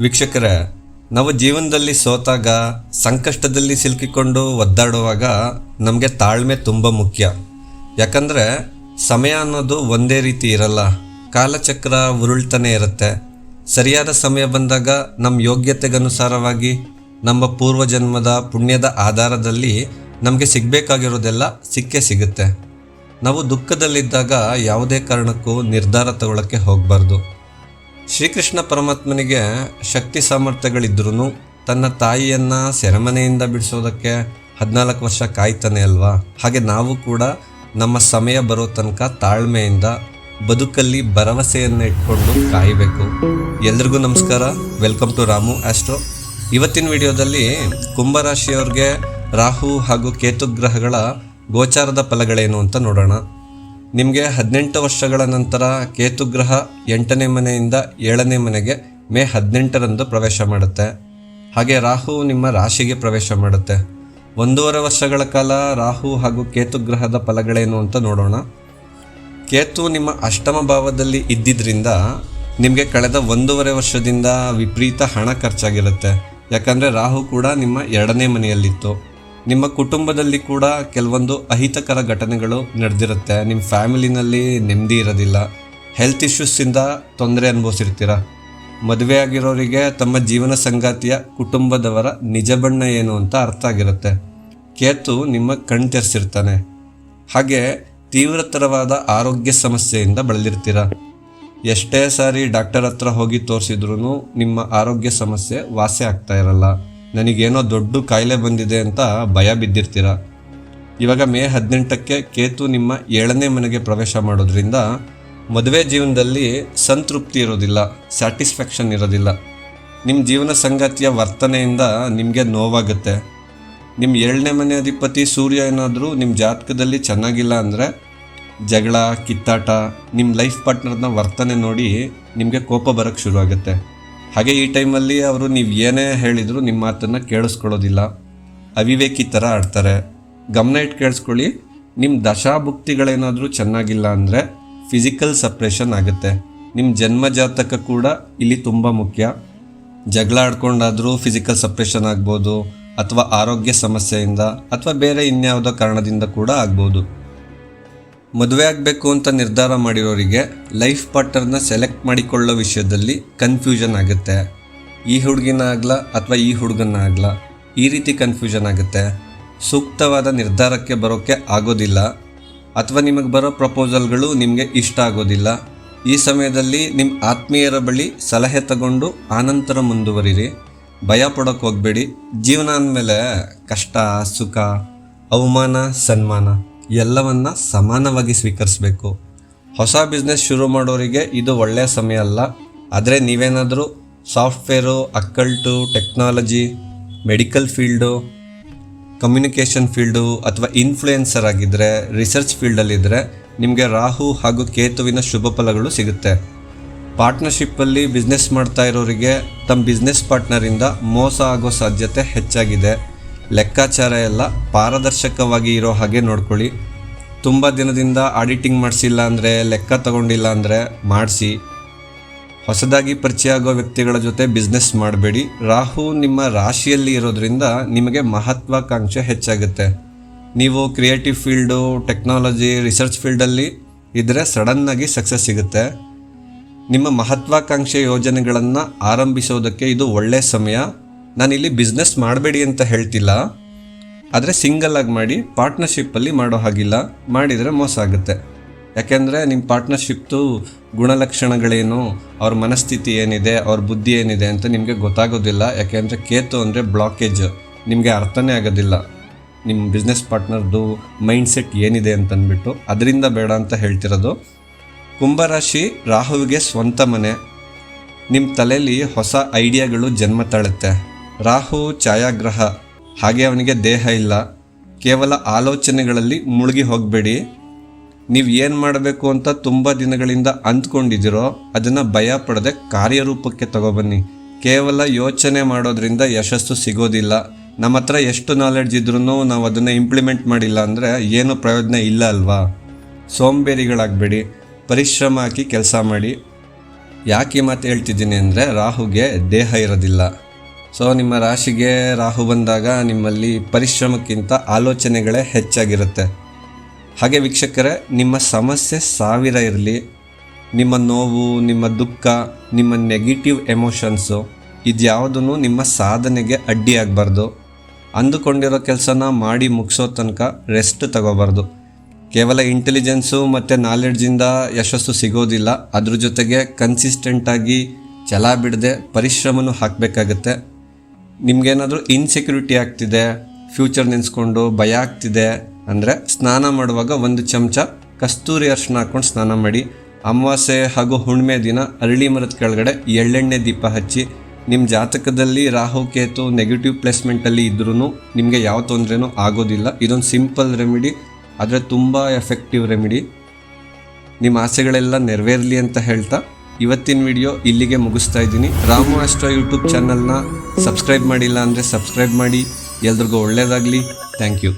ವೀಕ್ಷಕರೇ ನಾವು ಜೀವನದಲ್ಲಿ ಸೋತಾಗ, ಸಂಕಷ್ಟದಲ್ಲಿ ಸಿಲುಕಿಕೊಂಡು ಒದ್ದಾಡುವಾಗ ನಮಗೆ ತಾಳ್ಮೆ ತುಂಬ ಮುಖ್ಯ. ಯಾಕಂದರೆ, ಸಮಯ ಅನ್ನೋದು ಒಂದೇ ರೀತಿ ಇರಲ್ಲ. ಕಾಲಚಕ್ರ ಉರುಳ್ತಾನೆ ಇರುತ್ತೆ. ಸರಿಯಾದ ಸಮಯ ಬಂದಾಗ ನಮ್ಮ ಯೋಗ್ಯತೆಗನುಸಾರವಾಗಿ ನಮ್ಮ ಪೂರ್ವಜನ್ಮದ ಪುಣ್ಯದ ಆಧಾರದಲ್ಲಿ ನಮಗೆ ಸಿಗಬೇಕಾಗಿರೋದೆಲ್ಲ ಸಿಕ್ಕೇ ಸಿಗುತ್ತೆ. ನಾವು ದುಃಖದಲ್ಲಿದ್ದಾಗ ಯಾವುದೇ ಕಾರಣಕ್ಕೂ ನಿರ್ಧಾರ ತಗೊಳ್ಳೋಕ್ಕೆ ಹೋಗಬಾರ್ದು. ಶ್ರೀಕೃಷ್ಣ ಪರಮಾತ್ಮನಿಗೆ ಶಕ್ತಿ ಸಾಮರ್ಥ್ಯಗಳಿದ್ರೂ ತನ್ನ ತಾಯಿಯನ್ನು ಸೆರೆಮನೆಯಿಂದ ಬಿಡಿಸೋದಕ್ಕೆ ಹದಿನಾಲ್ಕು ವರ್ಷ ಕಾಯ್ತಾನೆ ಅಲ್ವಾ? ಹಾಗೆ ನಾವು ಕೂಡ ನಮ್ಮ ಸಮಯ ಬರೋ ತನಕ ತಾಳ್ಮೆಯಿಂದ ಬದುಕಲ್ಲಿ ಭರವಸೆಯನ್ನು ಇಟ್ಕೊಂಡು ಕಾಯಬೇಕು. ಎಲ್ರಿಗೂ ನಮಸ್ಕಾರ. ವೆಲ್ಕಮ್ ಟು ರಾಮು ಆಸ್ಟ್ರೋ ಇವತ್ತಿನ ವಿಡಿಯೋದಲ್ಲಿ ಕುಂಭರಾಶಿಯವ್ರಿಗೆ ರಾಹು ಹಾಗೂ ಕೇತು ಗ್ರಹಗಳ ಗೋಚಾರದ ಫಲಗಳೇನು ಅಂತ ನೋಡೋಣ. ನಿಮಗೆ ಹದಿನೆಂಟು ವರ್ಷಗಳ ನಂತರ ಕೇತುಗ್ರಹ ಎಂಟನೇ ಮನೆಯಿಂದ ಏಳನೇ ಮನೆಗೆ ಮೇ ಹದಿನೆಂಟರಂದು ಪ್ರವೇಶ ಮಾಡುತ್ತೆ. ಹಾಗೆ ರಾಹು ನಿಮ್ಮ ರಾಶಿಗೆ ಪ್ರವೇಶ ಮಾಡುತ್ತೆ. ಒಂದೂವರೆ ವರ್ಷಗಳ ಕಾಲ ರಾಹು ಹಾಗೂ ಕೇತುಗ್ರಹದ ಫಲಗಳೇನು ಅಂತ ನೋಡೋಣ. ಕೇತು ನಿಮ್ಮ ಅಷ್ಟಮ ಭಾವದಲ್ಲಿ ಇದ್ದಿದ್ದರಿಂದ ನಿಮಗೆ ಕಳೆದ ಒಂದೂವರೆ ವರ್ಷದಿಂದ ವಿಪರೀತ ಹಣ ಖರ್ಚಾಗಿರುತ್ತೆ. ಯಾಕಂದರೆ ರಾಹು ಕೂಡ ನಿಮ್ಮ ಎರಡನೇ ಮನೆಯಲ್ಲಿತ್ತು. ನಿಮ್ಮ ಕುಟುಂಬದಲ್ಲಿ ಕೂಡ ಕೆಲವೊಂದು ಅಹಿತಕರ ಘಟನೆಗಳು ನಡೆದಿರುತ್ತೆ. ನಿಮ್ಮ ಫ್ಯಾಮಿಲಿನಲ್ಲಿ ನೆಮ್ಮದಿ ಇರೋದಿಲ್ಲ. ಹೆಲ್ತ್ ಇಶ್ಯೂಸಿಂದ ತೊಂದರೆ ಅನುಭವಿಸಿರ್ತೀರ. ಮದುವೆ ಆಗಿರೋರಿಗೆ ತಮ್ಮ ಜೀವನ ಸಂಗಾತಿಯ ಕುಟುಂಬದವರ ನಿಜ ಬಣ್ಣ ಏನು ಅಂತ ಅರ್ಥ ಆಗಿರುತ್ತೆ. ಕೇತು ನಿಮ್ಮ ಕಣ್ ತೆರೆಸಿರ್ತಾನೆ. ಹಾಗೆ ತೀವ್ರತರವಾದ ಆರೋಗ್ಯ ಸಮಸ್ಯೆಯಿಂದ ಬಳಲಿರ್ತೀರ. ಎಷ್ಟೇ ಸಾರಿ ಡಾಕ್ಟರ್ ಹತ್ರ ಹೋಗಿ ತೋರಿಸಿದ್ರೂ ನಿಮ್ಮ ಆರೋಗ್ಯ ಸಮಸ್ಯೆ ವಾಸಿ ಆಗ್ತಾ ಇರಲ್ಲ. ನನಗೇನೋ ದೊಡ್ಡ ಕಾಯಿಲೆ ಬಂದಿದೆ ಅಂತ ಭಯ ಬಿದ್ದಿರ್ತೀರ? ಇವಾಗ ಮೇ ಹದಿನೆಂಟಕ್ಕೆ ಕೇತು ನಿಮ್ಮ ಏಳನೇ ಮನೆಗೆ ಪ್ರವೇಶ ಮಾಡೋದ್ರಿಂದ ಮದುವೆ ಜೀವನದಲ್ಲಿ ಸಂತೃಪ್ತಿ ಇರೋದಿಲ್ಲ, ಸ್ಯಾಟಿಸ್ಫ್ಯಾಕ್ಷನ್ ಇರೋದಿಲ್ಲ. ನಿಮ್ಮ ಜೀವನ ಸಂಗಾತಿಯ ವರ್ತನೆಯಿಂದ ನಿಮಗೆ ನೋವಾಗುತ್ತೆ. ನಿಮ್ಮ ಏಳನೇ ಮನೆ ಅಧಿಪತಿ ಸೂರ್ಯ ಏನಾದರೂ ನಿಮ್ಮ ಜಾತಕದಲ್ಲಿ ಚೆನ್ನಾಗಿಲ್ಲ ಅಂದರೆ ಜಗಳ, ಕಿತ್ತಾಟ ನಿಮ್ಮ ಲೈಫ್ ಪಾರ್ಟ್ನರ್ನ ವರ್ತನೆ ನೋಡಿ ನಿಮಗೆ ಕೋಪ ಬರೋಕ್ಕೆ ಶುರುವಾಗುತ್ತೆ. ಹಾಗೆ ಈ ಟೈಮಲ್ಲಿ ಅವರು ನೀವು ಏನೇ ಹೇಳಿದರೂ ನಿಮ್ಮ ಮಾತನ್ನು ಕೇಳಿಸ್ಕೊಳ್ಳೋದಿಲ್ಲ. ಅವಿವೇಕಿ ಥರ ಆಡ್ತಾರೆ. ಗಮನ ಇಟ್ಟು ಕೇಳಿಸ್ಕೊಳ್ಳಿ ನಿಮ್ಮ ದಶಾಭುಕ್ತಿಗಳೇನಾದರೂ ಚೆನ್ನಾಗಿಲ್ಲ ಅಂದರೆ ಫಿಸಿಕಲ್ ಸಪ್ರೇಷನ್ ಆಗುತ್ತೆ. ನಿಮ್ಮ ಜನ್ಮ ಜಾತಕ ಕೂಡ ಇಲ್ಲಿ ತುಂಬ ಮುಖ್ಯ. ಜಗಳ ಆಡ್ಕೊಂಡಾದರೂ ಫಿಸಿಕಲ್ ಸಪ್ರೇಷನ್ ಆಗ್ಬೋದು, ಅಥವಾ ಆರೋಗ್ಯ ಸಮಸ್ಯೆಯಿಂದ, ಅಥವಾ ಬೇರೆ ಇನ್ಯಾವುದೋ ಕಾರಣದಿಂದ ಕೂಡ ಆಗ್ಬೋದು. ಮದುವೆ ಆಗಬೇಕು ಅಂತ ನಿರ್ಧಾರ ಮಾಡಿರೋರಿಗೆ ಲೈಫ್ ಪಾರ್ಟ್ನರ್ನ ಸೆಲೆಕ್ಟ್ ಮಾಡಿಕೊಳ್ಳೋ ವಿಷಯದಲ್ಲಿ ಕನ್ಫ್ಯೂಷನ್ ಆಗುತ್ತೆ. ಈ ಹುಡುಗಿನ ಆಗ್ಲ ಅಥವಾ ಈ ಹುಡುಗನ ಆಗ್ಲ ಈ ರೀತಿ ಕನ್ಫ್ಯೂಷನ್ ಆಗುತ್ತೆ. ಸೂಕ್ತವಾದ ನಿರ್ಧಾರಕ್ಕೆ ಬರೋಕ್ಕೆ ಆಗೋದಿಲ್ಲ. ಅಥವಾ ನಿಮಗೆ ಬರೋ ಪ್ರಪೋಸಲ್ಗಳು ನಿಮಗೆ ಇಷ್ಟ ಆಗೋದಿಲ್ಲ. ಈ ಸಮಯದಲ್ಲಿ ನಿಮ್ಮ ಆತ್ಮೀಯರ ಬಳಿ ಸಲಹೆ ತಗೊಂಡು ಆನಂತರ ಮುಂದುವರಿರಿ. ಭಯ ಪಡೋಕೆ ಹೋಗಬೇಡಿ. ಜೀವನ ಅಂದಮೇಲೆ ಕಷ್ಟ, ಸುಖ, ಅವಮಾನ, ಸನ್ಮಾನ. ಎಲ್ಲವನ್ನ ಸಮಾನವಾಗಿ ಸ್ವೀಕರಿಸಬೇಕು. ಹೊಸ ಬಿಸ್ನೆಸ್ ಶುರು ಮಾಡೋರಿಗೆ ಇದು ಒಳ್ಳೆಯ ಸಮಯ ಅಲ್ಲ. ಆದರೆ ನೀವೇನಾದರೂ software occult technology, medical field, communication field ಅಥವಾ ಇನ್ಫ್ಲೂಯೆನ್ಸರ್ ಆಗಿದ್ದರೆ ರಿಸರ್ಚ್ ಫೀಲ್ಡಲ್ಲಿದ್ದರೆ ನಿಮಗೆ ರಾಹು ಹಾಗೂ ಕೇತುವಿನ ಶುಭ ಫಲಗಳು ಸಿಗುತ್ತೆ. ಪಾರ್ಟ್ನರ್ಶಿಪ್ಪಲ್ಲಿ ಬಿಸ್ನೆಸ್ ಮಾಡ್ತಾ ಇರೋರಿಗೆ ತಮ್ಮ ಬಿಸ್ನೆಸ್ ಪಾರ್ಟ್ನರಿಂದ ಮೋಸ ಆಗೋ ಸಾಧ್ಯತೆ ಹೆಚ್ಚಾಗಿದೆ. ಲೆಕ್ಕಾಚಾರ ಎಲ್ಲ ಪಾರದರ್ಶಕವಾಗಿ ಇರೋ ಹಾಗೆ ನೋಡ್ಕೊಳ್ಳಿ. ತುಂಬ ದಿನದಿಂದ ಆಡಿಟಿಂಗ್ ಮಾಡಿಸಿಲ್ಲ ಅಂದರೆ, ಲೆಕ್ಕ ತಗೊಂಡಿಲ್ಲ ಅಂದರೆ ಮಾಡಿಸಿ. ಹೊಸದಾಗಿ ಪರಿಚಯ ಆಗೋ ವ್ಯಕ್ತಿಗಳ ಜೊತೆ ಬಿಸ್ನೆಸ್ ಮಾಡಬೇಡಿ. ರಾಹು ನಿಮ್ಮ ರಾಶಿಯಲ್ಲಿ ಇರೋದ್ರಿಂದ ನಿಮಗೆ ಮಹತ್ವಾಕಾಂಕ್ಷೆ ಹೆಚ್ಚಾಗುತ್ತೆ. ನೀವು ಕ್ರಿಯೇಟಿವ್ ಫೀಲ್ಡು ಟೆಕ್ನಾಲಜಿ ರಿಸರ್ಚ್ ಫೀಲ್ಡಲ್ಲಿ ಇದ್ದರೆ ಸಡನ್ನಾಗಿ ಸಕ್ಸಸ್ ಸಿಗುತ್ತೆ. ನಿಮ್ಮ ಮಹತ್ವಾಕಾಂಕ್ಷೆ ಯೋಜನೆಗಳನ್ನು ಆರಂಭಿಸೋದಕ್ಕೆ ಇದು ಒಳ್ಳೆಯ ಸಮಯ. ನಾನಿಲ್ಲಿ ಬಿಸ್ನೆಸ್ ಮಾಡಬೇಡಿ ಅಂತ ಹೇಳ್ತಿಲ್ಲ, ಆದರೆ ಸಿಂಗಲ್ ಆಗಿ ಮಾಡಿ ಪಾರ್ಟ್ನರ್ಶಿಪ್ಪಲ್ಲಿ ಮಾಡೋ ಹಾಗಿಲ್ಲ, ಮಾಡಿದರೆ ಮೋಸ ಆಗುತ್ತೆ. ಯಾಕೆಂದರೆ ನಿಮ್ಮ ಪಾರ್ಟ್ನರ್ಶಿಪ್ದು ಗುಣಲಕ್ಷಣಗಳೇನು, ಅವ್ರ ಮನಸ್ಥಿತಿ ಏನಿದೆ, ಅವ್ರ ಬುದ್ಧಿ ಏನಿದೆ ಅಂತ ನಿಮಗೆ ಗೊತ್ತಾಗೋದಿಲ್ಲ. ಯಾಕೆಂದರೆ ಕೇತು ಅಂದರೆ ಬ್ಲಾಕೇಜ್ ನಿಮಗೆ ಅರ್ಥನೇ ಆಗೋದಿಲ್ಲ. ನಿಮ್ಮ ಬಿಸ್ನೆಸ್ ಪಾರ್ಟ್ನರ್ದು ಮೈಂಡ್ಸೆಟ್ ಏನಿದೆ ಅಂತಂದ್ಬಿಟ್ಟು ಅದರಿಂದ ಬೇಡ ಅಂತ ಹೇಳ್ತಿರೋದು. ಕುಂಭರಾಶಿ ರಾಹುವಿಗೆ ಸ್ವಂತ ಮನೆ. ನಿಮ್ಮ ತಲೆಯಲ್ಲಿ ಹೊಸ ಐಡಿಯಾಗಳು ಜನ್ಮ ತಾಳುತ್ತೆ. ರಾಹು ಛಾಯಾಗ್ರಹ. ಹಾಗೆ ಅವನಿಗೆ ದೇಹ ಇಲ್ಲ. ಕೇವಲ ಆಲೋಚನೆಗಳಲ್ಲಿ ಮುಳುಗಿ ಹೋಗಬೇಡಿ. ನೀವು ಏನು ಮಾಡಬೇಕು ಅಂತ ತುಂಬ ದಿನಗಳಿಂದ ಅಂದ್ಕೊಂಡಿದ್ದೀರೋ ಅದನ್ನು ಭಯ ಪಡದೆ ಕಾರ್ಯರೂಪಕ್ಕೆ ತಗೊಬನ್ನಿ. ಕೇವಲ ಯೋಚನೆ ಮಾಡೋದ್ರಿಂದ ಯಶಸ್ಸು ಸಿಗೋದಿಲ್ಲ. ನಮ್ಮ ಹತ್ರ ಎಷ್ಟು ನಾಲೆಡ್ಜ್ ಇದ್ರೂ ನಾವು ಅದನ್ನು ಇಂಪ್ಲಿಮೆಂಟ್ ಮಾಡಿಲ್ಲ ಅಂದರೆ ಏನು ಪ್ರಯೋಜನ ಇಲ್ಲ ಅಲ್ವಾ? ಸೋಂಬೇರಿಗಳಾಗಬೇಡಿ. ಪರಿಶ್ರಮ ಹಾಕಿ ಕೆಲಸ ಮಾಡಿ. ಯಾಕೆ ಮಾತು ಹೇಳ್ತಿದ್ದೀನಿ ಅಂದರೆ ರಾಹುಗೆ ದೇಹ ಇರೋದಿಲ್ಲ. ಸೊ ನಿಮ್ಮ ರಾಶಿಗೆ ರಾಹು ಬಂದಾಗ ನಿಮ್ಮಲ್ಲಿ ಪರಿಶ್ರಮಕ್ಕಿಂತ ಆಲೋಚನೆಗಳೇ ಹೆಚ್ಚಾಗಿರುತ್ತೆ. ಹಾಗೆ ವೀಕ್ಷಕರೇ, ನಿಮ್ಮ ಸಮಸ್ಯೆ ಸಾವಿರ ಇರಲಿ. ನಿಮ್ಮ ನೋವು, ನಿಮ್ಮ ದುಃಖ, ನಿಮ್ಮ ನೆಗೆಟಿವ್ ಎಮೋಷನ್ಸು ಇದ್ಯಾವುದೂ ನಿಮ್ಮ ಸಾಧನೆಗೆ ಅಡ್ಡಿಯಾಗಬಾರ್ದು. ಅಂದುಕೊಂಡಿರೋ ಕೆಲಸನ ಮಾಡಿ ಮುಗಿಸೋ ತನಕ ರೆಸ್ಟ್ ತಗೋಬಾರ್ದು. ಕೇವಲ ಇಂಟೆಲಿಜೆನ್ಸು ಮತ್ತು ನಾಲೆಡ್ಜಿಂದ ಯಶಸ್ಸು ಸಿಗೋದಿಲ್ಲ. ಅದ್ರ ಜೊತೆಗೆ ಕನ್ಸಿಸ್ಟೆಂಟಾಗಿ ಛಲ ಬಿಡದೆ ಪರಿಶ್ರಮನೂ ಹಾಕಬೇಕಾಗತ್ತೆ. ನಿಮ್ಗೇನಾದರೂ ಇನ್ಸೆಕ್ಯೂರಿಟಿ ಆಗ್ತಿದೆ ಫ್ಯೂಚರ್ ನೆನೆಸ್ಕೊಂಡು ಭಯ ಆಗ್ತಿದೆ ಅಂದರೆ ಸ್ನಾನ ಮಾಡುವಾಗ ಒಂದು ಚಮಚ ಕಸ್ತೂರಿ ಅರ್ಶನ ಹಾಕ್ಕೊಂಡು ಸ್ನಾನ ಮಾಡಿ. ಅಮಾವಾಸ್ಯೆ ಹಾಗೂ ಹುಣ್ಮೆ ದಿನ ಅರಳಿ ಮರದ ಕೆಳಗಡೆ ಎಳ್ಳೆಣ್ಣೆ ದೀಪ ಹಚ್ಚಿ. ನಿಮ್ಮ ಜಾತಕದಲ್ಲಿ ರಾಹು, ಕೇತು ನೆಗೆಟಿವ್ ಪ್ಲೇಸ್ಮೆಂಟಲ್ಲಿ ಇದ್ರೂ ನಿಮಗೆ ಯಾವ ತೊಂದರೆನೂ ಆಗೋದಿಲ್ಲ. ಇದೊಂದು ಸಿಂಪಲ್ ರೆಮಿಡಿ ಆದರೆ ತುಂಬ ಎಫೆಕ್ಟಿವ್ ರೆಮಿಡಿ ನಿಮ್ಮ ಆಸೆಗಳೆಲ್ಲ ನೆರವೇರಲಿ ಅಂತ ಹೇಳ್ತಾ ಇವತ್ತಿನ ವಿಡಿಯೋ ಇಲ್ಲಿಗೆ ಮುಗಿಸ್ತಾ ಇದ್ದೀನಿ. ರಾಮು ಅಸ್ಟ್ರೋ ಯೂಟ್ಯೂಬ್ ಚಾನಲ್ನ ಸಬ್ಸ್ಕ್ರೈಬ್ ಮಾಡಿಲ್ಲ ಅಂದರೆ ಸಬ್ಸ್ಕ್ರೈಬ್ ಮಾಡಿ. ಎಲ್ರಿಗೂ ಒಳ್ಳೆಯದಾಗಲಿ ಥ್ಯಾಂಕ್ ಯು